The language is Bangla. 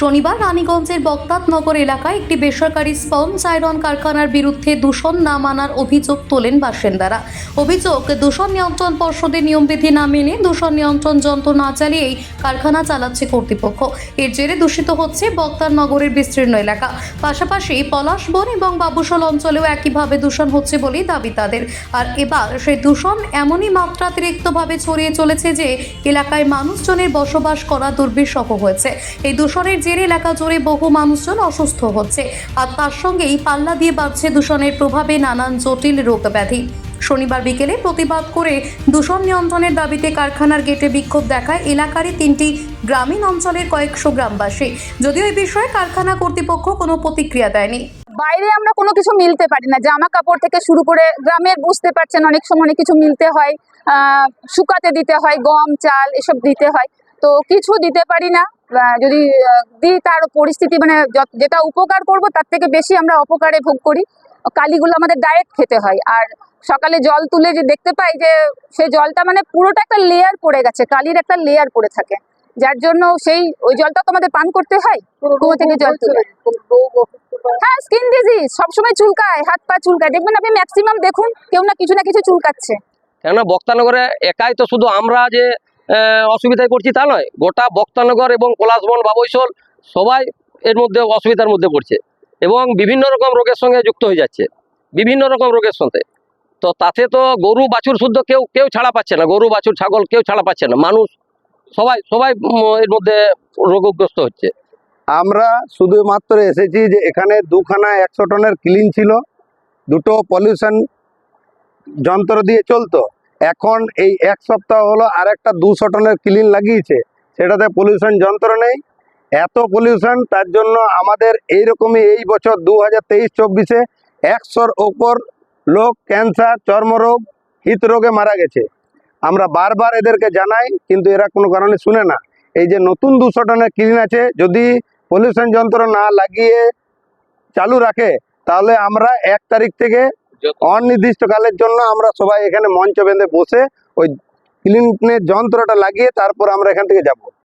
শনিবার রানীগঞ্জের বক্তাতনগর এলাকায় একটি বেসরকারি স্পঞ্জ আয়রন কারখানার বিরুদ্ধে দূষণ না মানার অভিযোগ তোলেন বাসিন্দারা। অভিযোগ, দূষণ নিয়ন্ত্রণ পর্ষদের নিয়মবিধি না মেনে দূষণ নিয়ন্ত্রণ যন্ত্র না চালিয়েই কারখানা চালাচ্ছে কর্তৃপক্ষ। এর জেরে দূষিত হচ্ছে বক্তার নগরের বিস্তীর্ণ এলাকা। পাশাপাশি পলাশবন এবং বাবুশাল অঞ্চলেও একইভাবে দূষণ হচ্ছে বলেই দাবি তাদের। আর এবার সেই দূষণ এমনই মাত্রাতিরিক্তভাবে ছড়িয়ে চলেছে যে এলাকায় মানুষজনের বসবাস করা দুর্বিষহ হয়েছে। এই দূষণের জেরে এলাকা জুড়ে বহু মানুষজন অসুস্থ হচ্ছে। আর তার সঙ্গেই পাল্লা দিয়ে বাড়ছে দূষণের প্রভাবে নানান জটিল রোগ ব্যাধি। শনিবার বিকেলে প্রতিবাদ করে দূষণ নিয়ন্ত্রণের দাবিতে কারখানার গেটে বিক্ষোভ দেখায় এলাকারই তিনটি গ্রামীণ অঞ্চলের কয়েকশো গ্রামবাসী। যদিও এই বিষয়ে কারখানা কর্তৃপক্ষ কোনো প্রতিক্রিয়া দেয়নি। বাইরে আমরা কোনো কিছু মিলতে পারি না। জামা কাপড় থেকে শুরু করে গ্রামের বুঝতে পারছেন অনেক সময় অনেক কিছু মিলতে হয়। শুকাতে দিতে হয়, গম, চাল এসব দিতে হয়। তো কিছু দিতে পারি না। যদি দিই তার পরিস্থিতি মানে যেটা উপকার করব তার থেকে বেশি আমরা অপকারে ভোগ করি। কালিগুলো আমাদের ডায়েট খেতে হয়। আর সকালে জল তুলে যে দেখতে পাই যে সেই জলটা মানে পুরোটা একটা লেয়ার পড়ে গেছে কালির একটা লেয়ার পড়ে থাকে। যার জন্য সেই ওই জলটা তো আমাদের পান করতে হয়? কুয়ো থেকে জল তুলে। হ্যাঁ স্কিন ডিজিজ সবসময় চুলকায় হাত পা চুলকায়। দেখবেন আপনি ম্যাক্সিমাম দেখুন কেউ না কিছু না কিছু চুলকাচ্ছে। কেননা বক্তানগরে একাই তো শুধু আমরা যে অসুবিধায় পড়ছি তা নয়। গোটা বক্তানগর এবং পলাশবন বাবৈশল সবাই এর মধ্যে অসুবিধার মধ্যে পড়ছে এবং বিভিন্ন রকম রোগের সঙ্গে যুক্ত হয়ে যাচ্ছে, বিভিন্ন রকম রোগের সঙ্গে। তো তাতে তো গরু বাছুর শুদ্ধ কেউ কেউ ছাড়া পাচ্ছে না, গরু বাছুর, ছাগল কেউ ছাড়া পাচ্ছে না, মানুষ সবাই সবাই এর মধ্যে রোগগ্রস্ত হচ্ছে। আমরা শুধুমাত্র এসেছি যে এখানে দুখানা একশো টনের ক্লিন ছিল, দুটো পলিউশন যন্ত্র দিয়ে চলতো। এখন এই এক সপ্তাহ হলো আর একটা দুশো টনের ক্লিন লাগিয়েছে। সেটাতে পলিউশন যন্ত্র নেই। এত পলিউশন তার জন্য আমাদের এইরকমই এই বছর দু হাজার তেইশ চব্বিশে একশোর ওপর লোক ক্যান্সার চর্মরোগ, হৃদরোগে মারা গেছে। আমরা বারবার এদেরকে জানাই, কিন্তু এরা কোনো কারণে শুনে না। এই যে নতুন দুশো টনের ক্লিন আছে, যদি পলিউশন যন্ত্র না লাগিয়ে চালু রাখে, তাহলে আমরা এক তারিখ থেকে অনির্দিষ্টকালের জন্য আমরা সবাই এখানে মঞ্চ বেঁধে বসে ওই ক্লিনের যন্ত্রটা লাগিয়ে তারপর আমরা এখান থেকে যাব।